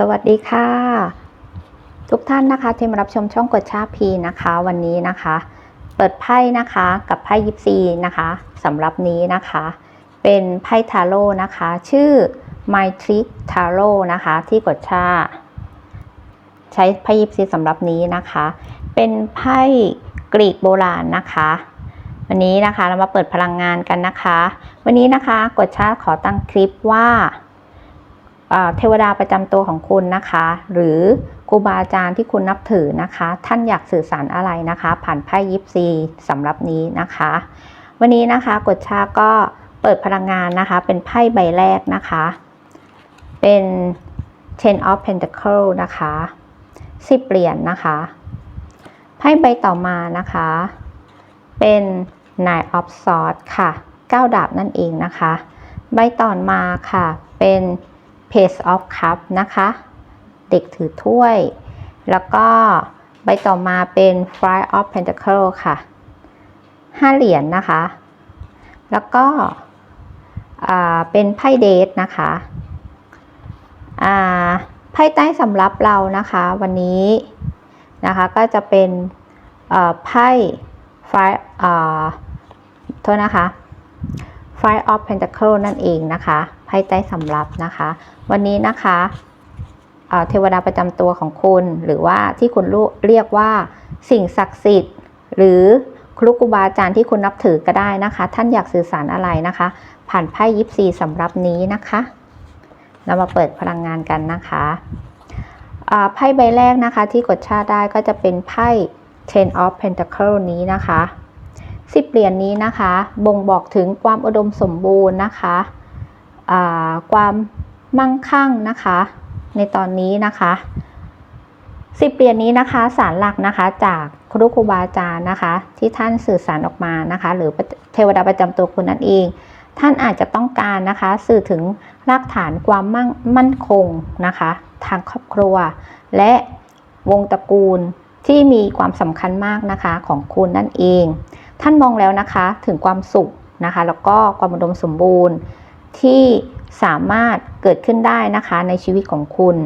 สวัสดีค่ะ ทุกท่านนะคะที่มารับชมช่องกดชาพีนะคะ วันนี้นะคะ เปิดไพ่นะคะกับไพ่ยิปซีนะคะสำหรับนี้นะคะ เป็นไพ่ทาโร่นะคะ ชื่อ My Trick Tarot นะคะ ที่กดชา ใช้ไพ่ยิปซีสำหรับนี้นะคะ เป็นไพ่กรีกโบราณนะคะวันนี้นะคะเรามาเปิดพลังงานกันนะคะ วันนี้นะคะกดชาขอตั้งคลิปว่าอ่า เทวดาประจำตัวของคุณนะคะ หรือครูบาอาจารย์ที่คุณนับถือนะคะ ท่านอยากสื่อสารอะไรนะคะ ผ่านไพ่ยิปซีสำหรับนี้นะคะ วันนี้นะคะกดชาก็เปิดพลังงานนะคะ เป็นไพ่ใบแรกนะคะ เป็น Ten of Pentacle นะคะสิบเหรียญนะคะไพ่ใบต่อมานะคะ เป็น Nine of Swords ค่ะ 9 ดาบนั่นเองนะคะ ใบต่อมาค่ะเป็น Page of Cup นะคะ เด็กถือถ้วย แล้วก็ใบต่อมาเป็น Five of Pentacle ค่ะ 5 เหรียญนะคะ แล้วก็เป็นไพ่เดทนะคะไพ่ใต้สำรับเรานะคะ วันนี้นะคะก็จะเป็นไพ่ Five อ่าโทษนะคะ Five of Pentacle นั่นเองนะคะ ไพ่ใต้สำรับนะคะ วันนี้นะคะเทวดาประจำตัวของคุณหรือว่าที่คุณเรียกว่าสิ่งศักดิ์สิทธิ์ หรือครูครูบาอาจารย์ที่คุณนับถือก็ได้นะคะ ท่านอยากสื่อสารอะไรนะคะ ผ่านไพ่ยิปซีสำหรับนี้นะคะเรามาเปิดพลังงานกันนะคะไพ่ใบแรกนะคะที่กดชาติได้ก็จะเป็นไพ่ Ten of Pentacle นี้นะคะสิบเหรียญนนี้นะคะ บ่งบอกถึงความอุดมสมบูรณ์นะคะ ความมั่งคั่งนะคะ ในตอนนี้นะคะสิบเหรียญนนี้นะคะสารหลักนะคะจากครูครูบาอาจารย์นะคะ ที่ท่านสื่อสารออกมานะคะ หรือเทวดาประจำตัวคุณนั่นเอง ท่านอาจจะต้องการนะคะ สื่อถึงรากฐานความมั่งมั่นคงนะคะ ทางครอบครัว และวงตระกูลที่มีความสำคัญมากนะคะของคุณนั่นเอง ท่านมองแล้วนะคะถึงความสุขนะคะ แล้วก็ความอุดมสมบูรณ์ ที่สามารถเกิดขึ้นได้นะคะในชีวิตของคุณ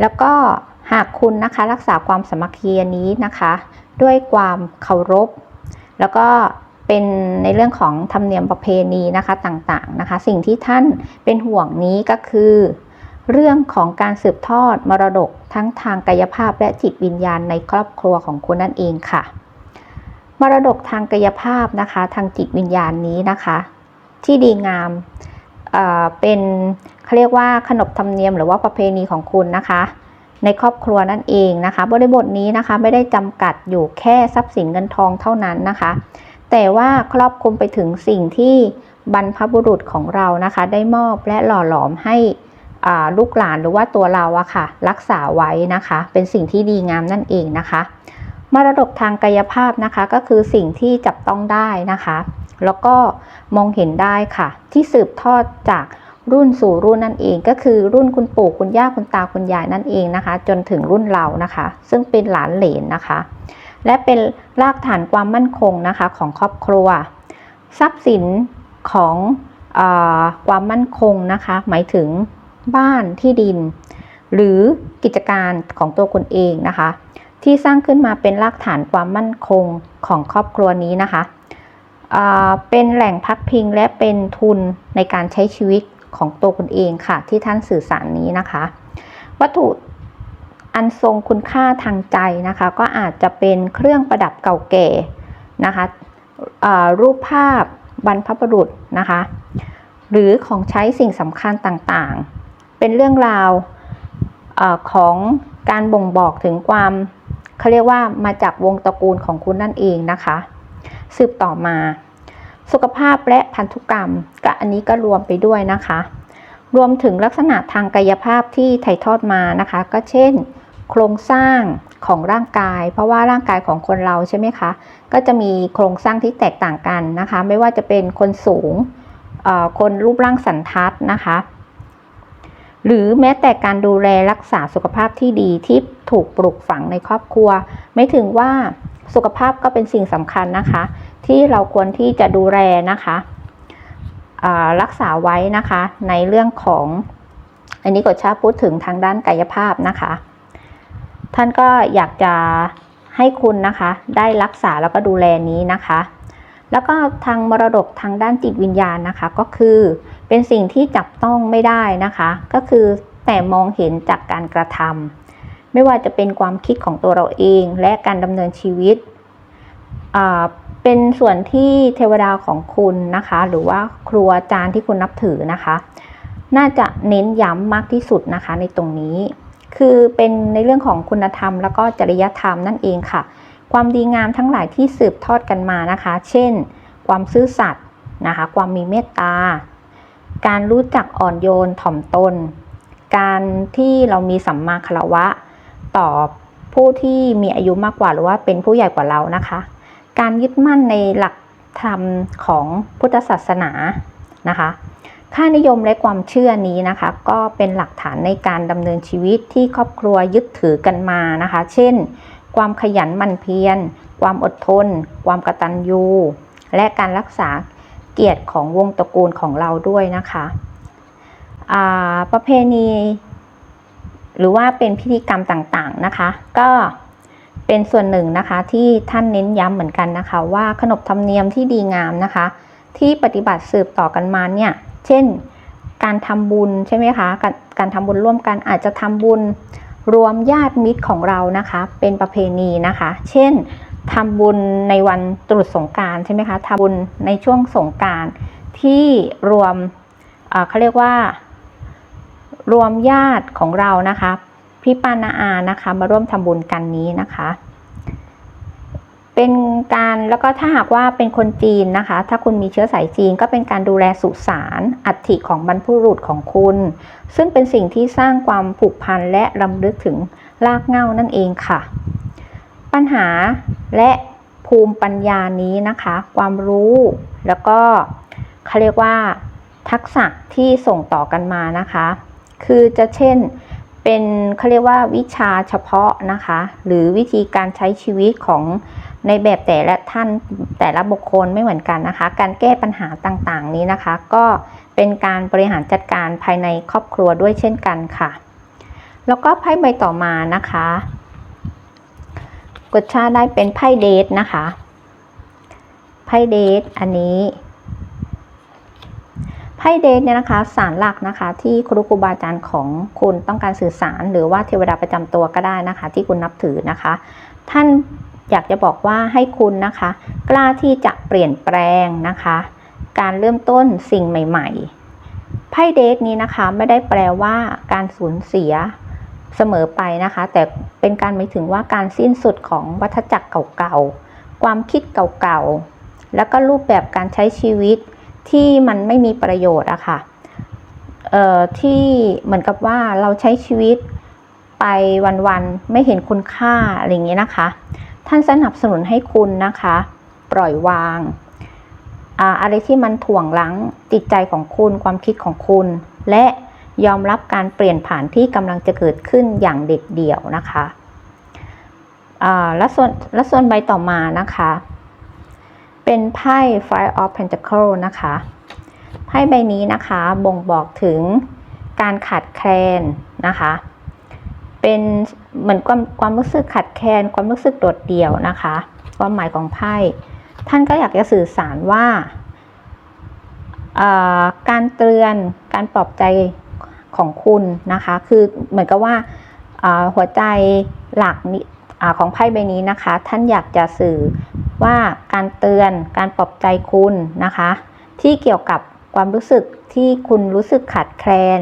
แล้วก็หากคุณนะคะรักษาความสมัคคีนนี้นะคะ ด้วยความเคารพ แล้วก็เป็นในเรื่องของธรรมเนียมประเพณีนะคะต่างๆนะคะ สิ่งที่ท่านเป็นห่วงนี้ก็คือ เรื่องของการสืบทอดมรดกทั้งทางกายภาพและจิตวิญญาณในครอบครัวของคุณนั่นเองค่ะ มรดกทางกายภาพนะคะ ทางจิตวิญญาณนี้นะคะ ที่ดีงามเอ่อเป็นเขาเรียกว่าขนบธรรมเนียมหรือว่าประเพณีของคุณนะคะ ในครอบครัวนั่นเองนะคะ บริบทนี้นะคะไม่ได้จำกัดอยู่แค่ทรัพย์สินเงินทองเท่านั้นนะคะ แต่ว่าครอบคลุมไปถึงสิ่งที่บรรพบุรุษของเรานะคะ ได้มอบและหล่อหลอมให้อ่าลูกหลานหรือว่าตัวเราอะค่ะ รักษาไว้นะคะ เป็นสิ่งที่ดีงามนั่นเองนะคะมรดกทางกายภาพนะคะก็คือสิ่งที่จับต้องได้นะคะ แล้วก็มองเห็นได้ค่ะ ที่สืบทอดจากรุ่นสู่รุ่นนั่นเอง ก็คือรุ่นคุณปู่คุณย่าคุณตาคุณยายนั่นเองนะคะ จนถึงรุ่นเรานะคะ ซึ่งเป็นหลานเหลนนะคะ และเป็นรากฐานความมั่นคงนะคะของครอบครัว ทรัพย์สินของอความมั่นคงนะคะ หมายถึงบ้านที่ดิน หรือกิจการของตัวคุณเองนะคะ ที่สร้างขึ้นมาเป็นรากฐานความมั่นคงของครอบครัวนี้นะคะ เป็นแหล่งพักพิงและเป็นทุนในการใช้ชีวิตของตัวคุณเองค่ะ ที่ท่านสื่อสารนี้นะคะ วัตถุอันทรงคุณค่าทางใจนะคะ ก็อาจจะเป็นเครื่องประดับเก่าแก่นะคะรูปภาพบรรพบุรุษนะคะ หรือของใช้สิ่งสำคัญต่างๆ เป็นเรื่องราวอของการบ่งบอกถึงความเขาเรียกว่ามาจากวงตระกูลของคุณนั่นเองนะคะ สืบต่อมา สุขภาพและพันธุกรรมก็อันนี้ก็รวมไปด้วยนะคะ รวมถึงลักษณะทางกายภาพที่ถ่ายทอดมานะคะ ก็เช่น โครงสร้างของร่างกาย เพราะว่าร่างกายของคนเราใช่ไหมคะก็จะมีโครงสร้างที่แตกต่างกันนะคะ ไม่ว่าจะเป็นคนสูงเอ่อคนรูปร่างสันทัดนะคะหรือแม้แต่การดูแลรักษาสุขภาพที่ดีที่ถูกปลูกฝังในครอบครัว ไม่ถึงว่าสุขภาพก็เป็นสิ่งสำคัญนะคะ ที่เราควรที่จะดูแลนะคะรักษาไว้นะคะในเรื่องของ อันนี้กฎชาพูดถึงทางด้านกายภาพนะคะ ท่านก็อยากจะให้คุณนะคะได้รักษาแล้วก็ดูแลนี้นะคะ แล้วก็ทางมรดกทางด้านจิตวิญญาณนะคะ ก็คือเป็นสิ่งที่จับต้องไม่ได้นะคะ ก็คือแต่มองเห็นจากการกระทำไม่ว่าจะเป็นความคิดของตัวเราเองและการดำเนินชีวิตอ่า เป็นส่วนที่เทวดาของคุณนะคะ หรือว่าครูอาจารย์ที่คุณนับถือนะคะ น่าจะเน้นย้ำมากที่สุดนะคะในตรงนี้ คือเป็นในเรื่องของคุณธรรม แล้วก็จริยธรรมนั่นเองค่ะ ความดีงามทั้งหลายที่สืบทอดกันมานะคะ เช่น ความซื่อสัตย์นะคะ ความมีเมตตา การรู้จักอ่อนโยนถ่อมตน การที่เรามีสัมมาคารวะ ต่อผู้ที่มีอายุมากกว่าหรือว่าเป็นผู้ใหญ่กว่าเรานะคะ การยึดมั่นในหลักธรรมของพุทธศาสนานะคะค่านิยมและความเชื่อนี้นะคะ ก็เป็นหลักฐานในการดำเนินชีวิตที่ครอบครัวยึดถือกันมานะคะ เช่น ความขยันหมั่นเพียร ความอดทน ความกตัญญู และการรักษาเกียรติของวงตระกูลของเราด้วยนะคะประเพณี หรือว่าเป็นพิธีกรรมต่างๆนะคะ ก็ เป็นส่วนหนึ่งนะคะที่ท่านเน้นย้ำเหมือนกันนะคะ ว่าขนบธรรมเนียมที่ดีงามนะคะ ที่ปฏิบัติสืบต่อกันมาเนี่ยเช่น การทำบุญใช่ไหมคะการการทำบุญร่วมกันอาจจะทำบุญรวมญาติมิตรของเรานะคะ เป็นประเพณีนะคะ เช่นทำบุญในวันตรุษสงการใช่ไหมคะทำบุญในช่วงสงการที่รวมเขาเรียกว่ารวมญาติของเรานะคะ พี่ปานาอานะคะ มาร่วมทำบุญกันนี้นะคะ เป็นการแล้วก็ถ้าหากว่าเป็นคนจีนนะคะ ถ้าคุณมีเชื้อสายจีนก็เป็นการดูแลสุสานอัฐิของบรรพุรุษของคุณ ซึ่งเป็นสิ่งที่สร้างความผูกพันและรำลึกถึงรากเหง้านั่นเองค่ะ ปัญหาและภูมิปัญญานี้นะคะ ความรู้แล้วก็เขาเรียกว่าทักษะที่ส่งต่อกันมานะคะ คือจะเช่น เป็นเขาเรียกว่าวิชาเฉพาะนะคะ หรือวิธีการใช้ชีวิตของในแบบแต่ละท่านแต่ละบุคคลไม่เหมือนกันนะคะ การแก้ปัญหาต่างๆ นี้นะคะ ก็เป็นการบริหารจัดการภายในครอบครัวด้วยเช่นกันค่ะ แล้วก็ไพ่ใบต่อมานะคะกดชาได้เป็นไพ่เดทนะคะไพ่เดทอันนี้ ไพ่เดทเนี่ยนะคะสารหลักนะคะ ที่ครูครูบาอาจารย์ของคุณต้องการสื่อสาร หรือว่าเทวดาประจำตัวก็ได้นะคะ ที่คุณนับถือนะคะ ท่านอยากจะบอกว่าให้คุณนะคะ กล้าที่จะเปลี่ยนแปลงนะคะ การเริ่มต้นสิ่งใหม่ ๆไพ่เดทนี้นะคะไม่ได้แปลว่าการสูญเสียเสมอไปนะคะ แต่เป็นการหมายถึงว่าการสิ้นสุดของวัฏจักรเก่าๆความคิดเก่าๆแล้วก็รูปแบบการใช้ชีวิต ที่มันไม่มีประโยชน์อะค่ะเอ่อที่เหมือนกับว่าเราใช้ชีวิตไปวันๆไม่เห็นคุณค่าอะไรอย่างเงี้ยนะคะ ท่านสนับสนุนให้คุณนะคะ ปล่อยวางอ่าอะไรที่มันถ่วงลังจิตใจของคุณความคิดของคุณ และยอมรับการเปลี่ยนผ่านที่กำลังจะเกิดขึ้นอย่างเด็ดเดี่ยวนะคะอ่าและส่วนและส่วนใบต่อมานะคะ เป็นไพ่ Five of Pentacles นะคะ ไพ่ใบนี้นะคะบ่งบอกถึงการขาดแคลนนะคะ เป็นเหมือนความความรู้สึกขาดแคลนความรู้สึกโดดเดี่ยวนะคะ ความหมายของไพ่ ท่านก็อยากจะสื่อสารว่าการเตือนการปลอบใจของคุณนะคะ คือเหมือนกับว่าหัวใจหลักของไพ่ใบนี้นะคะ ท่านอยากจะสื่อ ว่าการเตือนการปลอบใจคุณนะคะ ที่เกี่ยวกับความรู้สึกที่คุณรู้สึกขาดแคลน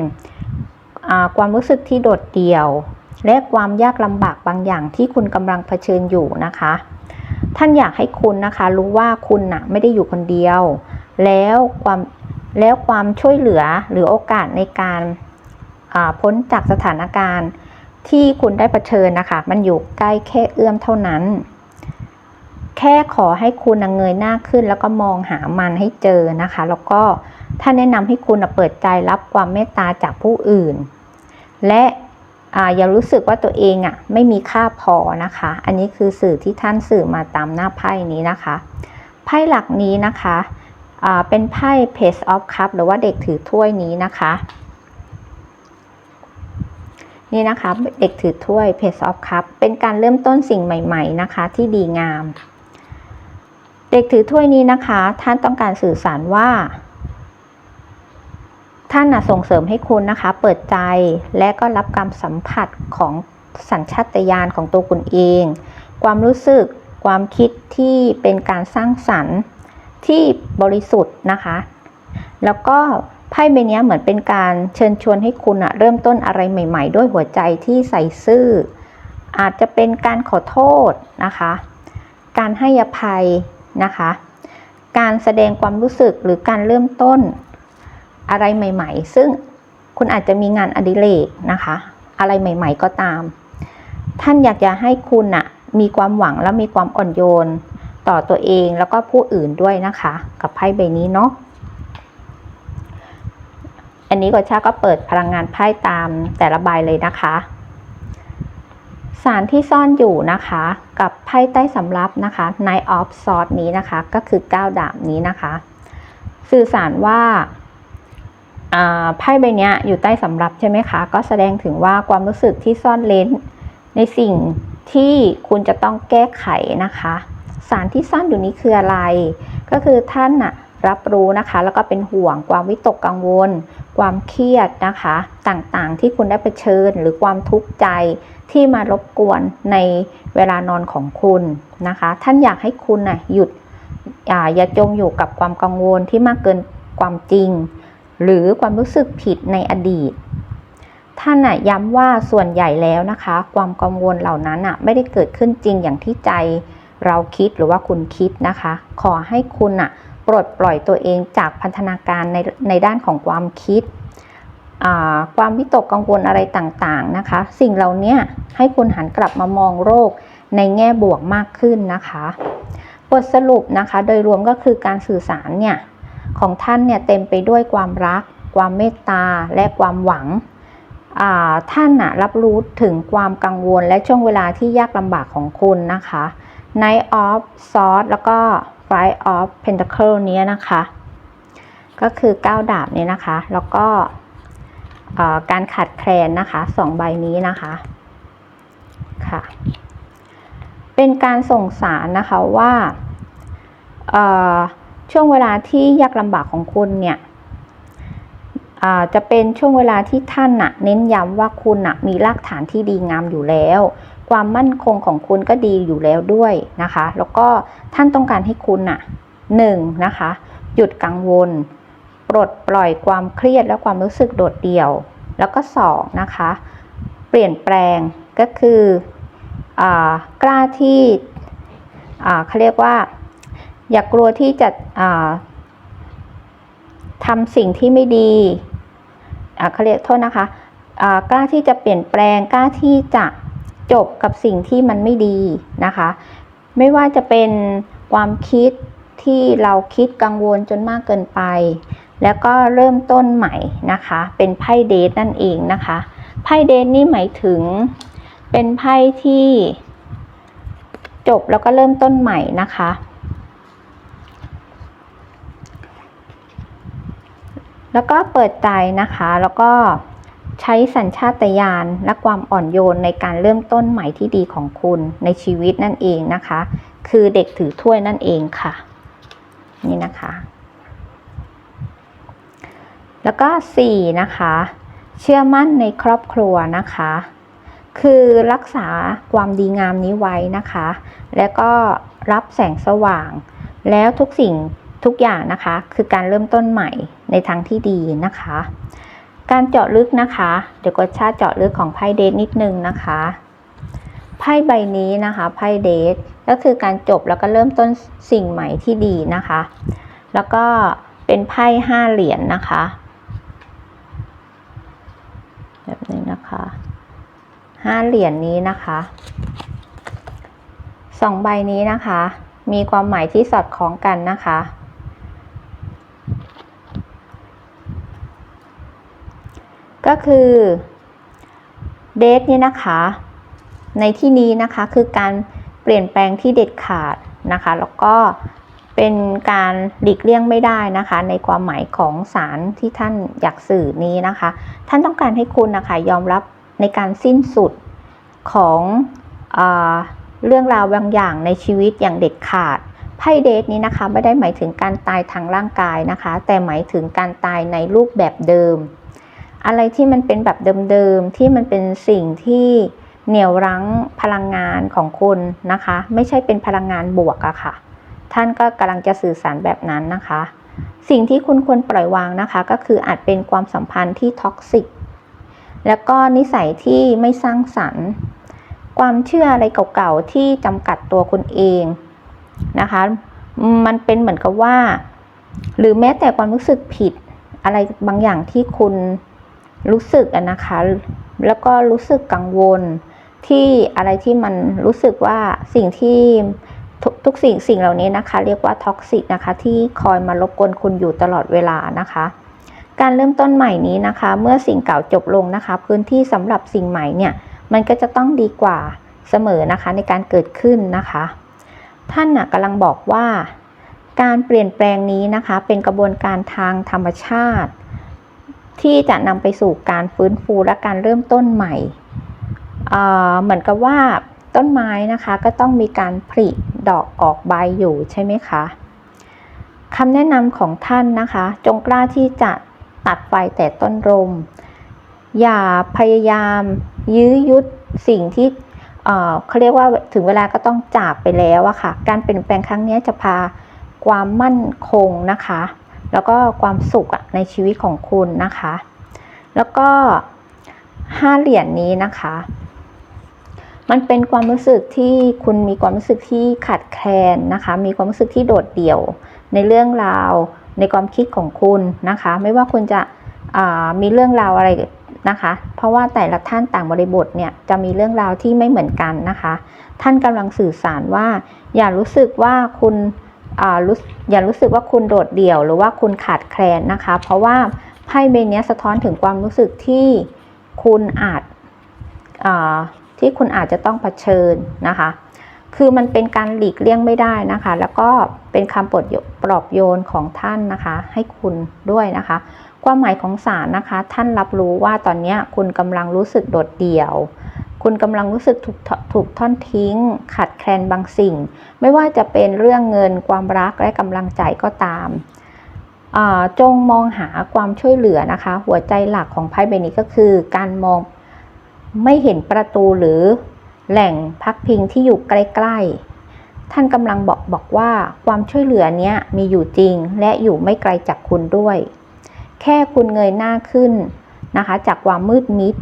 ความรู้สึกที่โดดเดี่ยว และความยากลำบากบางอย่างที่คุณกำลังเผชิญอยู่นะคะ ท่านอยากให้คุณนะคะรู้ว่าคุณนะไม่ได้อยู่คนเดียว แล้วความแล้วความช่วยเหลือหรือโอกาสในการพ้นจากสถานการณ์ที่คุณได้เผชิญนะคะ มันอยู่ใกล้แค่เอื้อมเท่านั้น แค่ขอให้คุณเงยหน้าขึ้น แล้วก็มองหามันให้เจอนะคะ แล้วก็ท่านแนะนำให้คุณเปิดใจรับความเมตตาจากผู้อื่น และอย่ารู้สึกว่าตัวเองอะไม่มีค่าพอนะคะ อันนี้คือสื่อที่ท่านสื่อมาตามหน้าไพ่นี้นะคะ ไพ่หลักนี้นะคะเป็นไพ่ Page of Cup หรือว่าเด็กถือถ้วยนี้นะคะ นี่นะคะเด็กถือถ้วย Page of Cup เป็นการเริ่มต้นสิ่งใหม่ ๆ นะคะ ที่ดีงาม เด็กถือถ้วยนี้นะคะ ท่านต้องการสื่อสารว่า ท่านนะส่งเสริมให้คุณนะคะ เปิดใจและก็รับการสัมผัสของสัญชาตญาณของตัวคุณเอง ความรู้สึกความคิดที่เป็นการสร้างสรรค์ที่บริสุทธิ์นะคะ แล้วก็ไพ่ใบนี้เหมือนเป็นการเชิญชวนให้คุณอะเริ่มต้นอะไรใหม่ ๆ ด้วยหัวใจที่ใส่ซื่อ อาจจะเป็นการขอโทษนะคะ การให้อภัย นะคะ การแสดงความรู้สึกหรือการเริ่มต้นอะไรใหม่ ๆ ซึ่งคุณอาจจะมีงานอดิเรกนะคะ อะไรใหม่ ๆ ก็ตาม ท่านอยากจะให้คุณอะมีความหวังและมีความอ่อนโยนต่อตัวเองแล้วก็ผู้อื่นด้วยนะคะ กับไพ่ใบนี้เนาะอันนี้กดชาก็เปิดพลังงานไพ่ตามแต่ละใบเลยนะคะ สารที่ซ่อนอยู่นะคะ กับไพ่ใต้สำรับนะคะ Knight of Swords นี้นะคะ ก็คือ9ดาบนี้นะคะ สื่อสารว่าไพ่ใบนี้อยู่ใต้สำรับใช่ไหมคะ ก็แสดงถึงว่าความรู้สึกที่ซ่อนเลนในสิ่งที่คุณจะต้องแก้ไขนะคะ สารที่ซ่อนอยู่นี้คืออะไร ก็คือท่านนะรับรู้นะคะ แล้วก็เป็นห่วงความวิตกกังวล ความเครียดนะคะต่างๆ ที่คุณได้เผชิญหรือความทุกข์ใจที่มารบกวนในเวลานอนของคุณนะคะ ท่านอยากให้คุณน่ะหยุดอย่าอย่าจมอยู่กับความกังวลที่มากเกินความจริง หรือความรู้สึกผิดในอดีต ท่านน่ะย้ำว่าส่วนใหญ่แล้วนะคะ ความกังวลเหล่านั้นน่ะไม่ได้เกิดขึ้นจริงอย่างที่ใจเราคิดหรือว่าคุณคิดนะคะ ขอให้คุณน่ะ ปลดปล่อยตัวเองจากพันธนาการในในด้านของความคิด ความวิตกกังวลอะไรต่างๆนะคะ สิ่งเหล่านี้ให้คุณหันกลับมามองโรคในแง่บวกมากขึ้นนะคะบทสรุปนะคะ โดยรวมก็คือการสื่อสารเนี่ยของท่านเนี่ยเต็มไปด้วยความรัก ความเมตตาและความหวังท่านนะรับรู้ถึงความกังวลและช่วงเวลาที่ยากลำบากของคุณนะคะ night of Swords แล้วก็ Five of Pentacle นี้นะคะ ก็คือ9ดาบนี้นะคะ แล้วก็การขาดแคลนนะคะสองใบนี้นะคะค่ะ เป็นการส่งสารนะคะว่าช่วงเวลาที่ยากลำบากของคุณเนี่ยจะเป็นช่วงเวลาที่ท่านนะเน้นย้ำว่าคุณนะมีรากฐานที่ดีงามอยู่แล้ว ความมั่นคงของคุณก็ดีอยู่แล้วด้วยนะคะ แล้วก็ท่านต้องการให้คุณนะหนึ่งนะคะ หยุดกังวล ปลดปล่อยความเครียดและความรู้สึกโดดเดี่ยว แล้วก็สองนะคะ เปลี่ยนแปลงก็คือกล้าที่เขาเรียกว่า อย่ากกลัวที่จะทำสิ่งที่ไม่ดีเขาเรียกโทษนะคะกล้าที่จะเปลี่ยนแปลงกล้าที่จะ จบกับสิ่งที่มันไม่ดีนะคะ ไม่ว่าจะเป็นความคิดที่เราคิดกังวลจนมากเกินไป แล้วก็เริ่มต้นใหม่นะคะ เป็นไพ่เดทนั่นเองนะคะไพ่เดทนี่หมายถึงเป็นไพ่ที่จบแล้วก็เริ่มต้นใหม่นะคะ แล้วก็เปิดใจนะคะแล้วก็ ใช้สัญชาตญาณและความอ่อนโยนในการเริ่มต้นใหม่ที่ดีของคุณในชีวิตนั่นเองนะคะ คือเด็กถือถ้วยนั่นเองค่ะ นี่นะคะ แล้วก็ 4 นะคะ เชื่อมั่นในครอบครัวนะคะ คือรักษาความดีงามนี้ไว้นะคะ แล้วก็รับแสงสว่าง แล้วทุกสิ่งทุกอย่างนะคะ คือการเริ่มต้นใหม่ในทางที่ดีนะคะ การเจาะลึกนะคะ เดี๋ยวกดชาเจาะลึกของไพ่เดทนิดนึงนะคะไพ่ใบนี้นะคะไพ่เดทก็คือการจบแล้วก็เริ่มต้นสิ่งใหม่ที่ดีนะคะ แล้วก็เป็นไพ่ห้าเหรียญนนะคะ แบบนี้นะคะห้าเหรียญนนี้นะคะสองใบนี้นะคะ มีความหมายที่สอดคล้องกันนะคะ ก็คือเดทเนี่ยนะคะ ในที่นี้นะคะคือการเปลี่ยนแปลงที่เด็ดขาดนะคะ แล้วก็เป็นการหลีกเลี่ยงไม่ได้นะคะ ในความหมายของสารที่ท่านอยากสื่อนี้นะคะ ท่านต้องการให้คุณนะคะยอมรับในการสิ้นสุดของอเรื่องราวบางอย่างในชีวิตอย่างเด็ดขาดไพ่เดทนี้นะคะไม่ได้หมายถึงการตายทางร่างกายนะคะ แต่หมายถึงการตายในรูปแบบเดิม อะไรที่มันเป็นแบบเดิมๆที่มันเป็นสิ่งที่เหนี่ยวรั้งพลังงานของคุณนะคะ ไม่ใช่เป็นพลังงานบวกอะค่ะ ท่านก็กำลังจะสื่อสารแบบนั้นนะคะ สิ่งที่คุณควรปล่อยวางนะคะ ก็คืออาจเป็นความสัมพันธ์ที่ท็อกซิกแล้วก็นิสัยที่ไม่สร้างสรรค์ ความเชื่ออะไรเก่าๆที่จำกัดตัวคุณเองนะคะ มันเป็นเหมือนกับว่า หรือแม้แต่ความรู้สึกผิดอะไรบางอย่างที่คุณ รู้สึกนะคะ แล้วก็รู้สึกกังวลที่อะไรที่มันรู้สึกว่าสิ่งที่ทุกทุกสิ่งสิ่งเหล่านี้นะคะ เรียกว่าท็อกซิกนะคะ ที่คอยมารบกวนคุณอยู่ตลอดเวลานะคะ การเริ่มต้นใหม่นี้นะคะ เมื่อสิ่งเก่าจบลงนะคะ พื้นที่สำหรับสิ่งใหม่เนี่ยมันก็จะต้องดีกว่าเสมอนะคะในการเกิดขึ้นนะคะ ท่านนะกำลังบอกว่า การเปลี่ยนแปลงนี้นะคะ เป็นกระบวนการทางธรรมชาติ ที่จะนำไปสู่การฟื้นฟูและการเริ่มต้นใหม่เหมือนกับว่าต้นไม้นะคะก็ต้องมีการผลิดอกออกใบอยู่ใช่ไหมคะคำแนะนำของท่านนะคะ จงกล้าที่จะตัดไฟแต่ต้นรมอย่าพยายามยื้อยุดสิ่งที่เขาเรียกว่าถึงเวลาก็ต้องจากไปแล้วอะค่ะ การเปลี่ยนแปลงครั้งนี้จะพาความมั่นคงนะคะ แล้วก็ความสุขในชีวิตของคุณนะคะ แล้วก็ห้าเหรียญนนี้นะคะ มันเป็นความรู้สึกที่คุณมีความรู้สึกที่ขาดแคลนนะคะ มีความรู้สึกที่โดดเดี่ยวในเรื่องราวในความคิดของคุณนะคะ ไม่ว่าคุณจะมีเรื่องราวอะไรนะคะ เพราะว่าแต่ละท่านต่างบริบทเนี่ยจะมีเรื่องราวที่ไม่เหมือนกันนะคะ ท่านกำลังสื่อสารว่า อย่ารู้สึกว่าคุณ อย่ารู้สึกว่าคุณโดดเดี่ยว หรือว่าคุณขาดแคลนนะคะ เพราะว่าไพ่ใบนี้สะท้อนถึงความรู้สึกที่คุณอาจที่คุณอาจจะต้องเผชิญนะคะ คือมันเป็นการหลีกเลี่ยงไม่ได้นะคะ แล้วก็เป็นคำปลดปลอบโยนของท่านนะคะ ให้คุณด้วยนะคะ ความหมายของสารนะคะ ท่านรับรู้ว่าตอนนี้คุณกำลังรู้สึกโดดเดี่ยว คุณกำลังรู้สึกถูกถูกท่อนทิ้งขัดแคลนบางสิ่ง ไม่ว่าจะเป็นเรื่องเงินความรักและกำลังใจก็ตาม จงมองหาความช่วยเหลือนะคะ หัวใจหลักของไพ่ใบนี้ก็คือ การมองไม่เห็นประตูหรือแหล่งพักพิงที่อยู่ใกล้ๆ ท่านกำลังบอกบอกว่าความช่วยเหลือเนี้ยมีอยู่จริง และอยู่ไม่ไกลจากคุณด้วย แค่คุณเงยหน้าขึ้นนะคะ จากความมืดมิด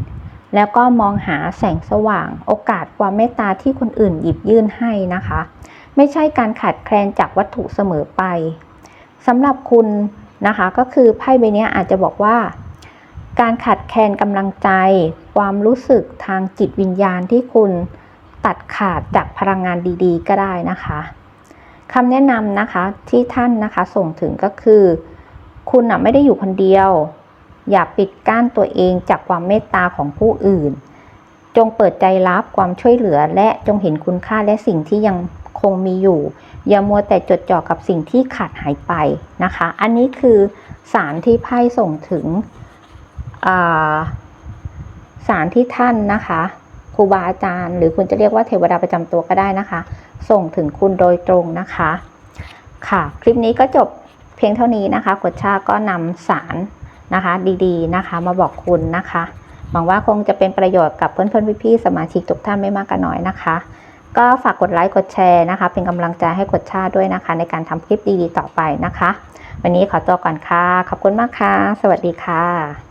แล้วก็มองหาแสงสว่าง โอกาสความเมตตาที่คนอื่นหยิบยื่นให้นะคะ ไม่ใช่การขาดแคลนจากวัตถุเสมอไปสำหรับคุณนะคะ ก็คือไพ่ใบนี้อาจจะบอกว่า การขาดแคลนกำลังใจ ความรู้สึกทางจิตวิญญาณที่คุณตัดขาดจากพลังงานดีๆ ก็ได้นะคะคำแนะนำนะคะที่ท่านนะคะส่งถึงก็คือ คุณไม่ได้อยู่คนเดียว อย่าปิดกั้นตัวเองจากความเมตตาของผู้อื่น จงเปิดใจรับความช่วยเหลือและจงเห็นคุณค่าและสิ่งที่ยังคงมีอยู่ อย่ามัวแต่จดจ่อกับสิ่งที่ขาดหายไปนะคะ อันนี้คือสารที่ไพ่ส่งถึงสารที่ท่านนะคะครูบาอาจารย์ หรือคุณจะเรียกว่าเทวดาประจำตัวก็ได้นะคะ ส่งถึงคุณโดยตรงนะคะ ค่ะ คลิปนี้ก็จบเพียงเท่านี้นะคะกดชาก็นำสาร นะคะ ดีๆนะคะ มาบอกคุณนะคะหวังว่าคงจะเป็นประโยชน์กับเพื่อนๆพี่ๆสมาชิกทุกท่านไม่มากก็น้อยนะคะ ก็ฝากกดไลค์กดแชร์นะคะ เป็นกำลังใจให้กดชาด้วยนะคะ ในการทำคลิปดีๆต่อไปนะคะ วันนี้ขอตัวก่อนค่ะ ขอบคุณมากค่ะ สวัสดีค่ะ